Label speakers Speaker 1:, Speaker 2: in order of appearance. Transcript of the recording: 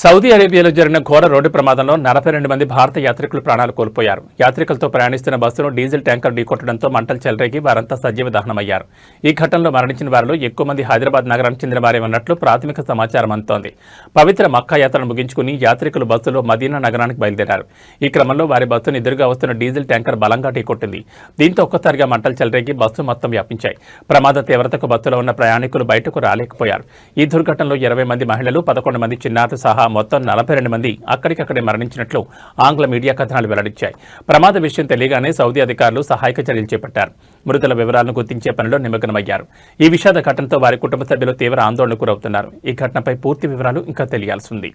Speaker 1: Saudi అరేబియాలో జరిగిన ఘోర రోడ్డు ప్రమాదంలో నలభై రెండు మంది భారత యాత్రికులు ప్రాణాలు కోల్పోయారు. యాత్రికులతో ప్రయాణిస్తున్న బస్సును డీజిల్ ట్యాంకర్ ఢీకొట్టడంతో మంటలు చెలరేగి వారంతా సజీవ దహనమయ్యారు. ఈ ఘటనలో మరణించిన వారిలో ఎక్కువ మంది హైదరాబాద్ నగరానికి చెందిన వారే ఉన్నట్లు ప్రాథమిక సమాచారం అందుతోంది. పవిత్ర మక్కా యాత్రను ముగించుకుని యాత్రికులు బస్సులో మదీనా నగరానికి బయలుదేరారు. ఈ క్రమంలో వారి బస్సును ఎదురుగా వస్తున్న డీజిల్ ట్యాంకర్ బలంగా ఢీకొట్టింది. దీంతో ఒక్కసారిగా మంటలు చెలరేగి బస్సు మొత్తం వ్యాపించాయి. ప్రమాద తీవ్రతకు బస్సులో ఉన్న ప్రయాణికులు బయటకు రాలేకపోయారు. ఈ దుర్ఘటనలో ఇరవై మంది మహిళలు పదకొండు మంది చిన్నారులు సహా మొత్తం నలభై రెండు మంది అక్కడికక్కడే మరణించినట్లు ఆంగ్ల మీడియా కథనాలు వెల్లడించాయి. ప్రమాద విషయం తెలియగానే సౌదీ అధికారులు సహాయక చర్యలు చేపట్టారు. మృతుల వివరాలను గుర్తించే పనిలో నిమగ్నమయ్యారు. ఈ విషాద ఘటనతో వారి కుటుంబ సభ్యులు తీవ్ర ఆందోళనకు గురవుతున్నారు. ఈ ఘటనపై పూర్తి వివరాలు ఇంకా తెలియాల్సింది